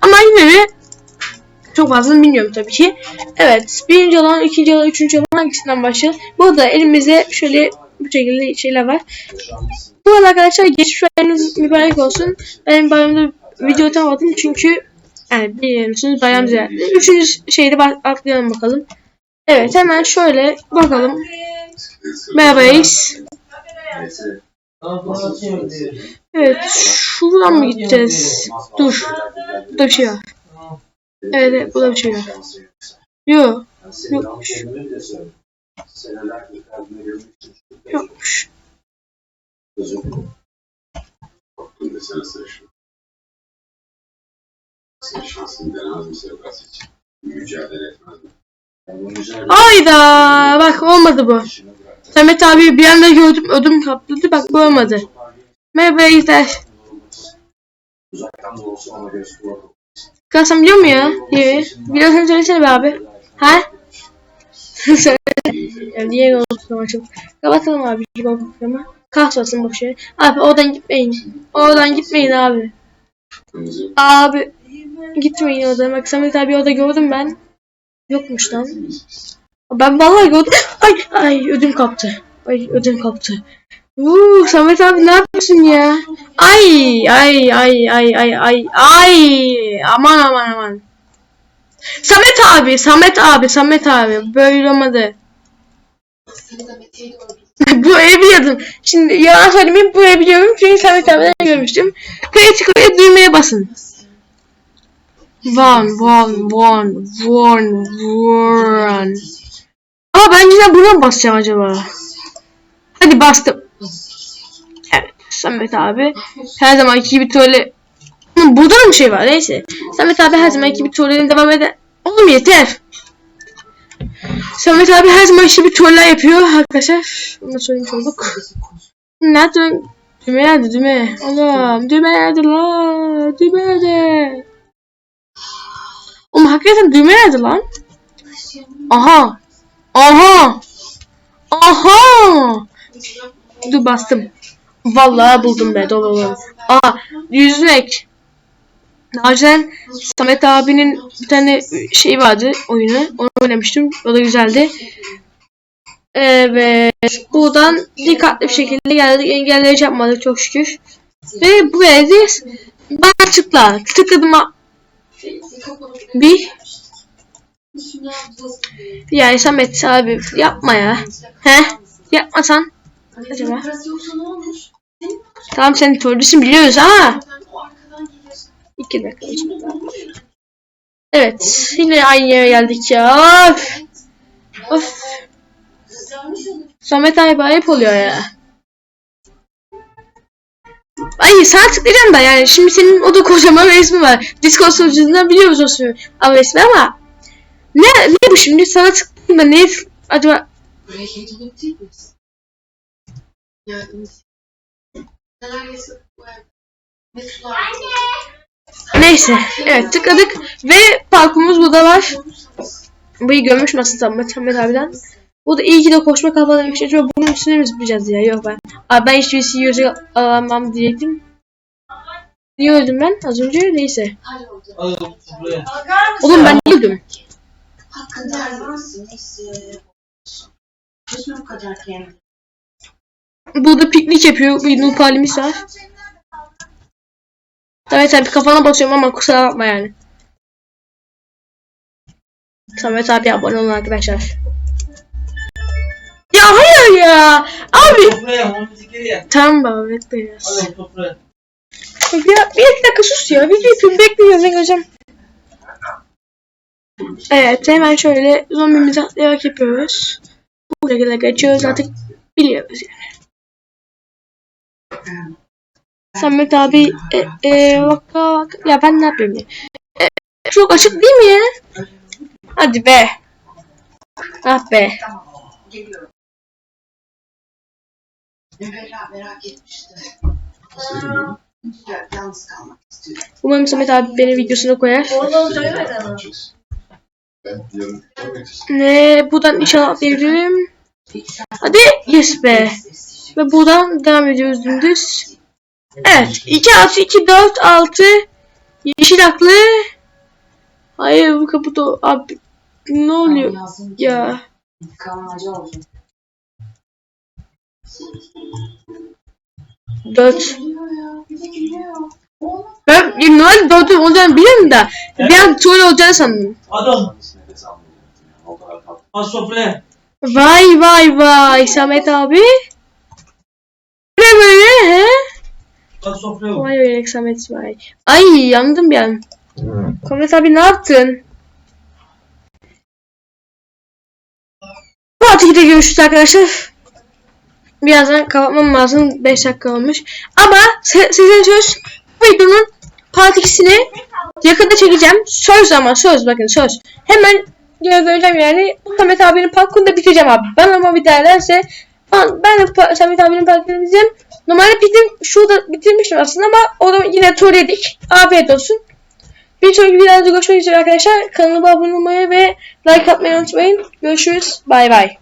Ama yine de çok fazla bilmiyorum tabii ki. Evet. Birinci alan, ikinci alan, üçüncü alan hangisinden başlayalım? Burada elimizde şöyle bu şekilde şeyler var. Bu arada arkadaşlar geçmiş bayramınız mübarek olsun. Ben bayramda video atamadım çünkü yani biliyorsunuz bayram ziyareti. Üçüncü şeyde atlayalım bakalım. Evet hemen şöyle bakalım. Merhaba Reis. Evet şuradan mı gideceğiz? Dur. Burada bir şey var. Evet, evet burada bir şey var. Yok. Yokmuş. Yokmuş. Ayda bak olmadı bu. Samet abi bir anda gördüm ödüm kapladı bak bu olmadı. Merhaba İzler. Kalsam biliyor mu ya? Niye? Biliyorsan söylesene be abi. Ha? Söyle. ya niye olsun. Kapatalım abi şu programı. Kalsasın boş yere. Abi oradan gitmeyin. Oradan gitmeyin abi. Abi gitmeyin oradan. Bak Samet abi orada gördüm ben. Yokmuş lan. Ben vallahi gördüm. Ay ay ödüm kaptı. Ay ödüm kaptı. Uuu Samet abi ne yapıyorsun ya? Ay ay ay ay ay ay ay aman aman aman. Samet abi, Samet abi, Samet abi böyle olmadı. bu evi biliyordum. Şimdi yalan söylemeyeyim bu evi biliyorum çünkü Samet abiden görmüştüm. Çıkıyor düğmeye basın. One, one, one, one, one. Ama bence de buna basacağım acaba. Hadi bastım. Samet abi her zamanki gibi tuvalet. Burada da bir şey var neyse. Samet abi her zamanki gibi tuvaletine devam eder. Oğlum yeter. Samet abi her zaman işte bir tuvalet yapıyor arkadaşlar. Onu da söylemiş olduk. Nerede? Düğme nerede düğme? Oğlum düğme nerede lan? Düğme nerede? Oğlum hakikaten düğme nerede lan? Aha. Aha. Aha. Dur bastım. Vallahi buldum be dolu. Aa yüzmek. Önceden Samet abinin bir tane şey vardı oyunu. Onu oynamıştım. O da güzeldi. Evet. Buradan dikkatli bir şekilde geldik. Engelleyici yapmadık çok şükür. Ve bu evde bana tıkla. Tıkladım. Bir. Yani Samet abi yapma ya. He? Yapmasan. Acaba? Tamam senin turdusun biliyoruz ama. İki dakika. Evet. Yine aynı yere geldik ya. Of. Of. Samet abi ayıp oluyor ya. Ay sana tıklayacağım da yani şimdi senin o da kocaman resmi var. Discord sunucusundan biliyoruz o resmi, ama resmi ama ne, ne bu şimdi sana tıklayayım da ne acaba Buraya neler bu neyse evet tıkladık ve parkurumuz burada var. Burayı görmüş nasıl Samet, Samet abiden. Bu da iyi ki de koşma kafalı bir şey. Acaba bunun üstüne mi zıplayacağız ya? Yok ben. Abi ben hiçbir şey yüzü alamam diyecektim. Niye öldüm ben az önce? Neyse. Oğlum ben niye öldüm? Hakkında ayrılsın. Neyse. Çözme bu kadar kendini. Burada piknik yapıyor. Bir noob halimiz var. Samet abi kafana basıyorum ama kusura bakma yani. Samet abi abone olun arkadaşlar. Ya hayır ya. Abi. Toprağa. Tamam abi bekliyoruz. Ya bir iki dakika sus ya. Video yapıyorum bekliyorum ne göreceğim. Evet hemen şöyle zombimizi atlayarak yapıyoruz. Bu şekilde geçiyoruz artık biliyoruz yani. Samet abi e, e, vaka vaka ya ben ne yapayım ya? E, çok açık değil mi? Hadi be. Ah be. Umarım Samet abi beni videosuna koyar. Ne buradan inşallah atlayabilirim. Hadi yes be. Ve buradan devam ediyoruz dümdüz. Evet. 2 artı 2 4 6 Yeşil haklı. Hayır bu kaputo abi ne oluyor Lazım. ya? Ağacı olsun. Dört. Geliyor ya. Bir de geliyor. Olmaz. Ben ya, Noel dört olacağını biliyorum da bir an troll olacağını sandım. Adam. Sofraya. Vay vay vay Samet abi. Ne böyle Az sofraya. Vay be Samet vay. Ay yandım an. Samet abi ne yaptın? Bu atıkta görüşürüz arkadaşlar. Birazdan kapatmam lazım. 5 dakika olmuş. Ama si- size söz bu videonun part 2'sini yakında çekeceğim. Söz ama söz bakın söz. Hemen göreceğim yani. Bu Samet abinin parkını da bitireceğim abi. Ben ama bir derlerse ben, ben de Samet abinin parkını bitireceğim. Normalde bitim şurada bitirmiştim aslında ama onu yine tur yedik. Afiyet olsun. Bir sonraki videoda görüşmek üzere arkadaşlar. Kanalıma abone olmayı ve like atmayı unutmayın. Görüşürüz. Bay bay.